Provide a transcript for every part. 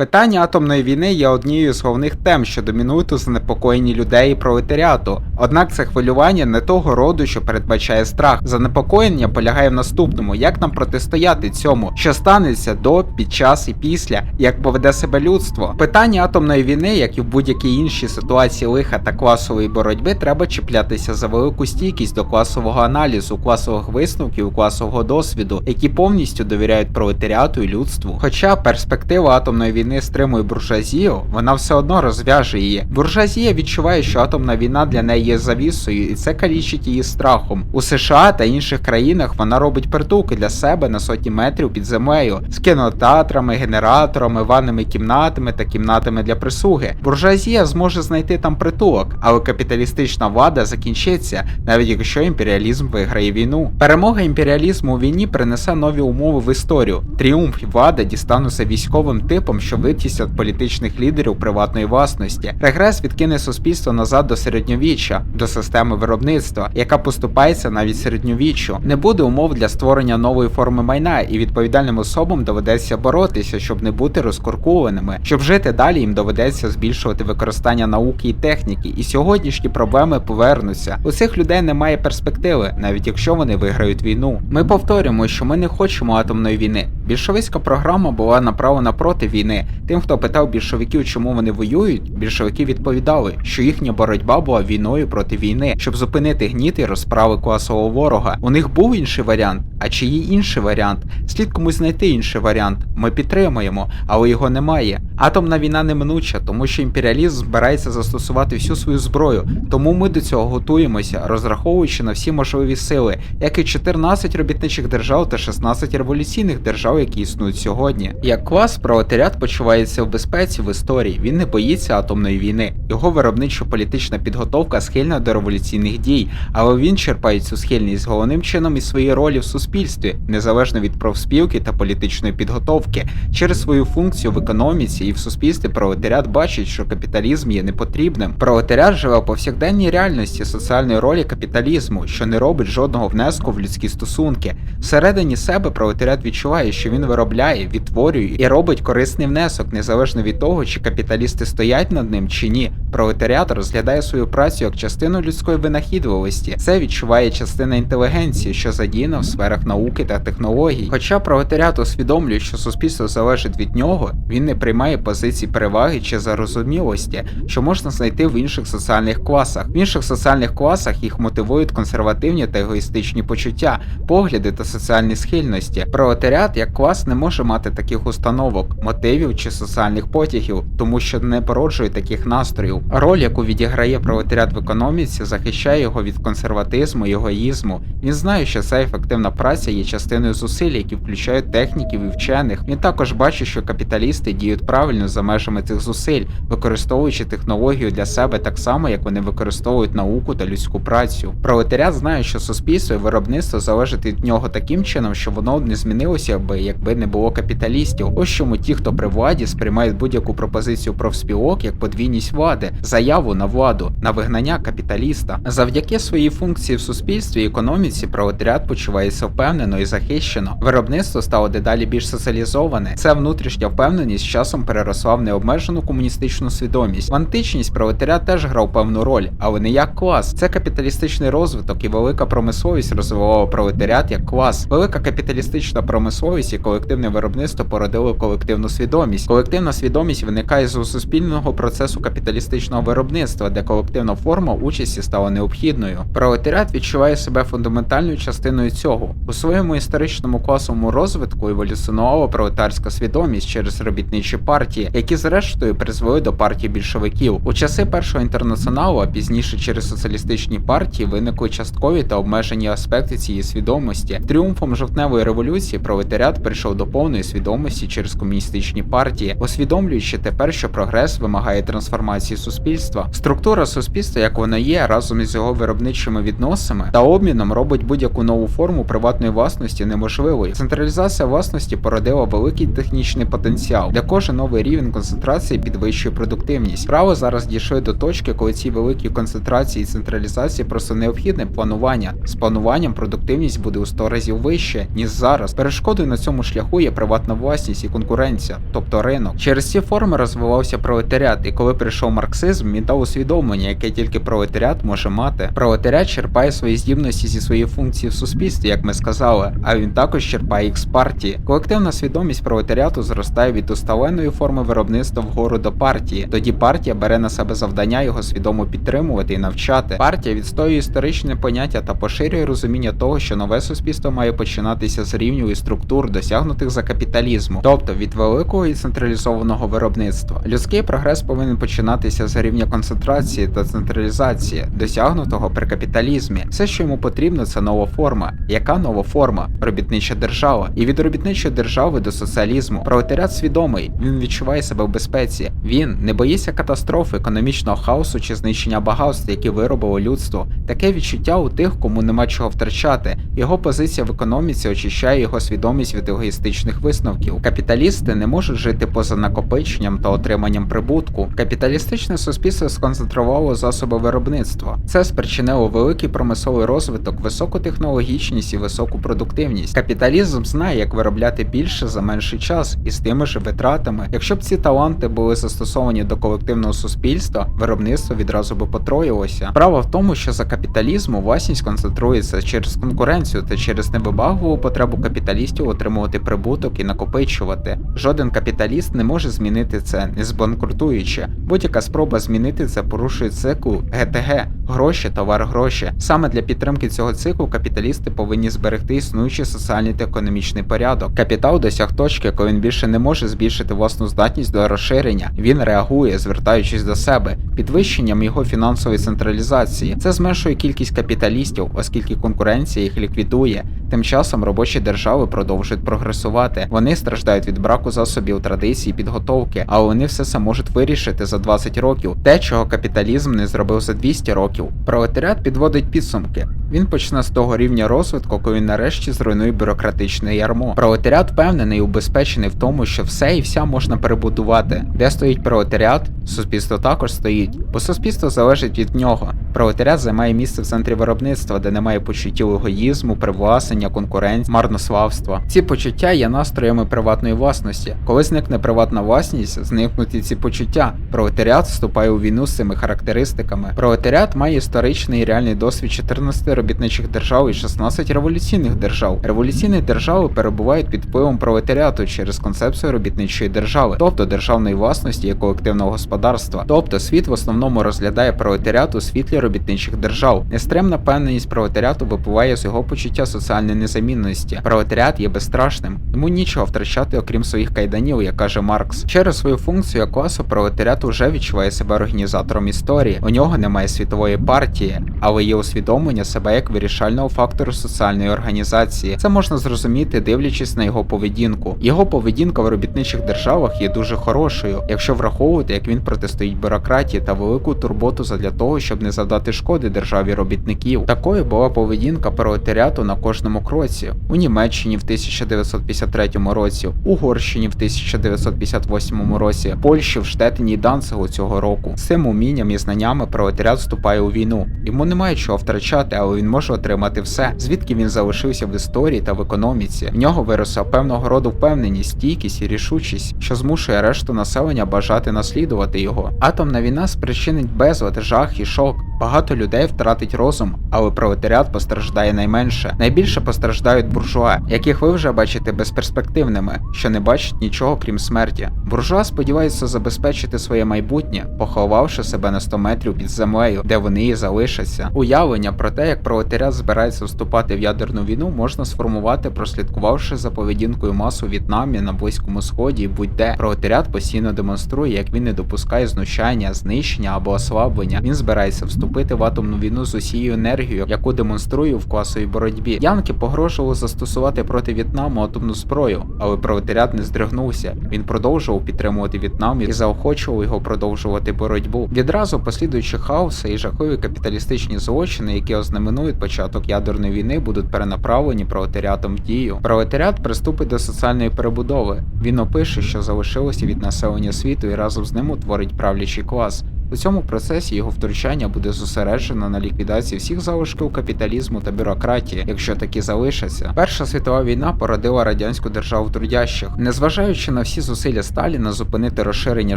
Питання атомної війни є однією з головних тем, що домінують у занепокоєнні людей і пролетаріату. Однак це хвилювання не того роду, що передбачає страх. Занепокоєння полягає в наступному: як нам протистояти цьому, що станеться до, під час і після, як поведе себе людство. Питання атомної війни, як і в будь-якій іншій ситуації лиха та класової боротьби, треба чіплятися за велику стійкість до класового аналізу, класових висновків, класового досвіду, які повністю довіряють пролетаріату і людству. Хоча перспектива атомної війни стримує буржуазію, вона все одно розв'яже її. Буржуазія відчуває, що атомна війна для неї є завісою, і це калічить її страхом. У США та інших країнах вона робить притулки для себе на сотні метрів під землею з кінотеатрами, генераторами, ванними кімнатами та кімнатами для прислуги. Буржуазія зможе знайти там притулок, але капіталістична влада закінчиться, навіть якщо імперіалізм виграє війну. Перемога імперіалізму у війні принесе нові умови в історію. Тріумф і влада дістануться військовим типом, що витіснять політичних лідерів приватної власності. Регрес відкине суспільство назад до середньовіччя, до системи виробництва, яка поступається навіть середньовіччю. Не буде умов для створення нової форми майна, і відповідальним особам доведеться боротися, щоб не бути розкуркованими. Щоб жити далі, їм доведеться збільшувати використання науки і техніки. І сьогоднішні проблеми повернуться. У цих людей немає перспективи, навіть якщо вони виграють війну. Ми повторюємо, що ми не хочемо атомної війни. Більшовицька програма була направлена проти війни. Тим, хто питав більшовиків, чому вони воюють, більшовики відповідали, що їхня боротьба була війною проти війни, щоб зупинити гніт і розправи класового ворога. У них був інший варіант. А чи є інший варіант? Слід комусь знайти інший варіант. Ми підтримуємо, але його немає. Атомна війна неминуча, тому що імперіалізм збирається застосувати всю свою зброю. Тому ми до цього готуємося, розраховуючи на всі можливі сили, як і 14 робітничих держав та 16 революційних держав, які існують сьогодні. Як клас, пролетаріат почувається в безпеці в історії. Він не боїться атомної війни. Його виробничо-політична підготовка схильна до революційних дій, але він черпає цю схильність головним чином із своєї ролі в суспільстві, незалежно від профспілки та політичної підготовки. Через свою функцію в економіці і в суспільстві пролетаріат бачить, що капіталізм є непотрібним. Пролетаріат живе у повсякденній реальності соціальної ролі капіталізму, що не робить жодного внеску в людські стосунки. Всередині себе пролетаріат відчуває, що він виробляє, відтворює і робить корисний внесок, незалежно від того, чи капіталісти стоять над ним чи ні. Пролетаріат розглядає свою працю як частину людської винахідливості. Це відчуває частина інтелігенції, що задіяна в сферах науки та технологій. Хоча пролетаріат усвідомлює, що суспільство залежить від нього, він не приймає позицій переваги чи зарозумілості, що можна знайти в інших соціальних класах. В інших соціальних класах їх мотивують консервативні та егоїстичні почуття, погляди та соціальні схильності. Пролетаріат як клас не може мати таких установок, мотивів чи соціальних потягів, тому що не породжує таких настроїв. Роль, яку відіграє пролетаріат в економіці, захищає його від консерватизму і егоїзму. Він знає, що ця ефективна праця є частиною зусиль, які включають техніків і вчених. Він також бачить, що капіталісти діють правильно за межами цих зусиль, використовуючи технологію для себе так само, як вони використовують науку та людську працю. Пролетаріат знає, що суспільство і виробництво залежить від нього таким чином, що воно не змінилося би, якби не було капіталістів. Ось чому ті, хто при владі, сприймають будь-яку пропозицію профспілок як подвійність влади, заяву на владу, на вигнання капіталіста. Завдяки своїй функції в суспільстві і економіці пролетаріат почувається впевнено і захищено. Виробництво стало дедалі більш соціалізоване. Ця внутрішня впевненість з часом переросла в необмежену комуністичну свідомість. В античність пролетаріат теж грав певну роль, але не як клас. Це капіталістичний розвиток і велика промисловість розвивала пролетаріат як клас. Велика капіталістична промисловість і колективне виробництво породило колективну свідомість. Колективна свідомість виникає з суспільного процесу капіталістичного виробництва, де колективна форма участі стала необхідною. Пролетаріат відчуває себе фундаментальною частиною цього. У своєму історичному класовому розвитку еволюціонувала пролетарська свідомість через робітничі партії, які зрештою призвели до партії більшовиків. У часи першого інтернаціоналу, а пізніше через соціалістичні партії виникли часткові та обмежені аспекти цієї свідомості. Тріумфом жовтневої революції пролетаріат прийшов до повної свідомості через комуністичні партії, усвідомлюючи тепер, що прогрес вимагає трансформації суспільства. Структура суспільства, як вона є, разом із його виробничими відносинами та обміном робить будь-яку нову форму приватної власності неможливою. Централізація власності породила великий технічний потенціал, де кожен новий рівень концентрації підвищує продуктивність. Справи зараз дійшли до точки, коли ці великі концентрації і централізації просто необхідне планування. З плануванням продуктивність буде у 100 разів вище, ніж зараз. Перешкодою на цьому шляху є приватна власність і конкуренція, тобто ринок. Через ці форми розвивався пролетаріат, і коли прийшов марксизм, він дав усвідомлення, яке тільки пролетаріат може мати. Пролетаріат черпає свої здібності зі своєї функції в суспільстві, як ми сказали, а він також черпає їх з партії. Колективна свідомість пролетаріату зростає від усталеної форми виробництва вгору до партії. Тоді партія бере на себе завдання його свідомо підтримувати і навчати. Партія відстоює історичне поняття та поширює розуміння того, що нове суспільство має починатися з рівню і структур, досягнутих за капіталізму, тобто від великого і централізованого виробництва. Людський прогрес повинен починатися з рівня концентрації та централізації, досягнутого при капіталізмі. Все, що йому потрібно, це нова форма. Яка нова форма? Робітнича держава. І від робітничої держави до соціалізму. Пролетаріат свідомий, він відчуває себе в безпеці. Він не боїться катастрофи, економічного хаосу чи знищення багатств, які виробило людство. Таке відчуття у тих, кому нема чого втрачати. Його позиція в економіці очищає його свідомість від егоїстичних висновків. Капіталісти не можуть жити поза накопиченням та отриманням прибутку. Капіталістичне суспільство сконцентрувало засоби виробництва. Це спричинило великий промисловий розвиток, високу технологічність і високу продуктивність. Капіталізм знає, як виробляти більше за менший час і з тими ж витратами. Якщо б ці таланти були застосовані до колективного суспільства, виробництво відразу би потроїлося. Справа в тому, що за капіталізму власність концентрується через конкуренцію та через невибагливу потребу капіталістів отримувати прибуток і накопичувати. Жоден капіталіст не може змінити це, не збанкрутуючи. Будь-яка спроба змінити це порушує цикл ГТГ гроші, товар, гроші. Саме для підтримки цього циклу капіталісти повинні зберегти існуючий соціальний та економічний порядок. Капітал досяг точки, коли він більше не може збільшити власну здатність до розширення. Він реагує, звертаючись до себе, підвищенням його фінансової централізації. Це зменшує кількість капіталістів, оскільки конкуренція їх ліквідує. Тим часом робочі держави продовжують прогресувати. Вони страждають від браку засобів традицій, підготовки, але вони все це можуть вирішити за 20 років. Те, чого капіталізм не зробив за 200 років. Пролетаріат підводить підсумки. Він почне з того рівня розвитку, коли він нарешті зруйнує бюрократичне ярмо. Пролетаріат впевнений і убезпечений в тому, що все і вся можна перебудувати. Де стоїть пролетаріат, суспільство також стоїть, бо суспільство залежить від нього. Пролетаріат займає місце в центрі виробництва, де немає почуттів егоїзму, привласнення, конкуренції, марнославства. Ці почуття є настроями приватної власності. Коли зникне приватна власність, зникнуть і ці почуття. Пролетаріат вступає у війну з цими характеристиками. Пролетаріат має історичний і реальний досвід 14 робітничих держав і 16 революційних держав. Революційні держави перебувають під впливом пролетаріату через концепцію робітничої держави, тобто державної власності і колективного господарства. Тобто світ в основному розглядає пролетаріат у світлі робітничих держав. Нестремна певненість пролетаріату випливає з його почуття соціальної незамінності. Пролетаріат є безстрашним, йому нічого втрачати, окрім своїх кайданів, як каже Маркс. Через свою функцію класу пролетаріат уже відчуває себе організатором історії. У нього немає світової партії, але є усвідомлення себе як вирішального фактору соціальної організації. Це можна зрозуміти, дивлячись на його поведінку. Його поведінка в робітничих державах є дуже хорошою, якщо враховувати, як він протистоїть бюрократії та велику турботу задля того, щоб не завдати шкоди державі робітників. Такою була поведінка пролетаріату на кожному кроці у Німеччині в 1953 році, Угорщині в 1958 році, Польщі в Штетині і Данцигу цього року. З цим умінням і знаннями пролетаріат вступає у війну. Йому немає чого втрачати, але він може отримати все, звідки він залишився в історії та в економіці. В нього виросла певного роду впевненість, стійкість і рішучість, що змушує решту населення бажати наслідувати його. Атомна війна спричинить безлад, жах і шок. Багато людей втратить розум, але пролетаріат постраждає найменше. Найбільше постраждають буржуа, яких ви вже бачите безперспективними, що не бачать нічого крім смерті. Буржуа сподіваються забезпечити своє майбутнє, поховавши себе на 100 метрів під землею, де вони і залишаться. Уявлення про те, як пролетаріат збирається вступати в ядерну війну, можна сформувати, прослідкувавши за поведінкою мас у В'єтнамі, на Близькому Сході і будь-де. Пролетаріат постійно демонструє, як він не допускає знущання, знищення або ослаблення. Він збирається вступити в атомну війну з усією енергією, яку демонструє в класовій боротьбі. Янки погрожували застосувати проти В'єтнаму атомну зброю, але пролетаріат не здригнувся. Він продовжував підтримувати В'єтнам і заохочував його продовжувати боротьбу. Відразу послідуючи хаоси і жахливі капіталістичні злочини, які ознаменують початок ядерної війни, будуть перенаправлені пролетаріатом в дію. Пролетаріат приступить до соціальної перебудови. Він опише, що залишилося від населення світу, і разом з ним утворить правлячий клас. У цьому процесі його втручання буде зосереджено на ліквідації всіх залишків капіталізму та бюрократії, якщо такі залишаться. Перша світова війна породила радянську державу трудящих. Незважаючи на всі зусилля Сталіна зупинити розширення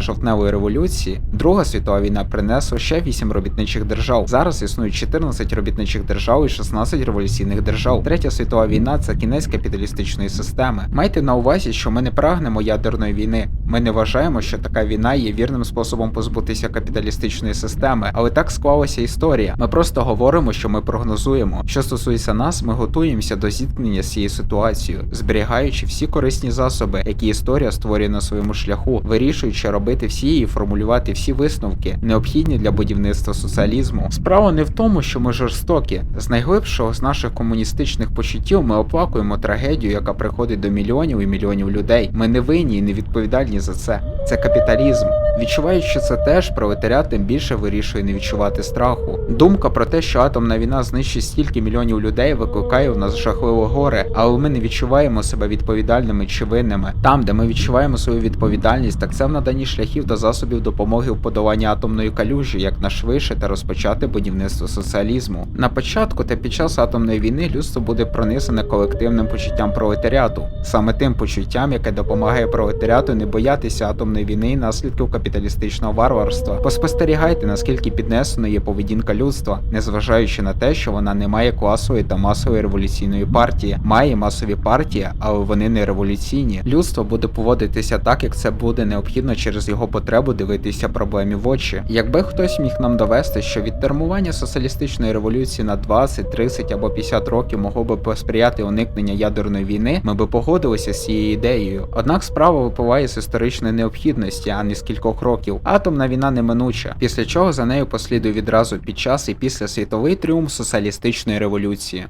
жовтневої революції, Друга світова війна принесла ще 8 робітничих держав. Зараз існують 14 робітничих держав і 16 революційних держав. Третя світова війна це кінець капіталістичної системи. Майте на увазі, що ми не прагнемо ядерної війни. Ми не вважаємо, що така війна є вірним способом позбутися капіталістичної системи, але так склалася історія. Ми просто говоримо, що ми прогнозуємо. Що стосується нас, ми готуємося до зіткнення з цією ситуацією, зберігаючи всі корисні засоби, які історія створює на своєму шляху, вирішуючи робити всі і формулювати всі висновки, необхідні для будівництва соціалізму. Справа не в тому, що ми жорстокі. З найглибшого з наших комуністичних почуттів ми оплакуємо трагедію, яка приходить до мільйонів і мільйонів людей. Ми не винні і не відповідальні за це. Це капіталізм. Відчуваючи це теж, пролетаріат тим більше вирішує не відчувати страху. Думка про те, що атомна війна знищить стільки мільйонів людей, викликає в нас жахливе горе, але ми не відчуваємо себе відповідальними чи винними. Там, де ми відчуваємо свою відповідальність, так це в наданні шляхів та засобів допомоги в подоланні атомної калюжі, як нашвидше та розпочати будівництво соціалізму. На початку та під час атомної війни людство буде пронизане колективним почуттям пролетаріату, саме тим почуттям, яке допомагає пролетаріату не боятися атомної війни і наслідків капіталістичного варварства. Поспостерігайте, наскільки піднесено є поведінка людства, незважаючи на те, що вона не має класової та масової революційної партії, має масові партії, але вони не революційні. Людство буде поводитися так, як це буде необхідно через його потребу дивитися проблемі в очі. Якби хтось міг нам довести, що відтермування соціалістичної революції на 20, 30 або 50 років могло би посприяти уникнення ядерної війни, ми би погодилися з цією ідеєю. Однак справа випливає з історичної необхідності, а не з кількох років. Атомна війна неминуча, після чого за нею послідує відразу під час і після світовий тріумф соціалістичної революції.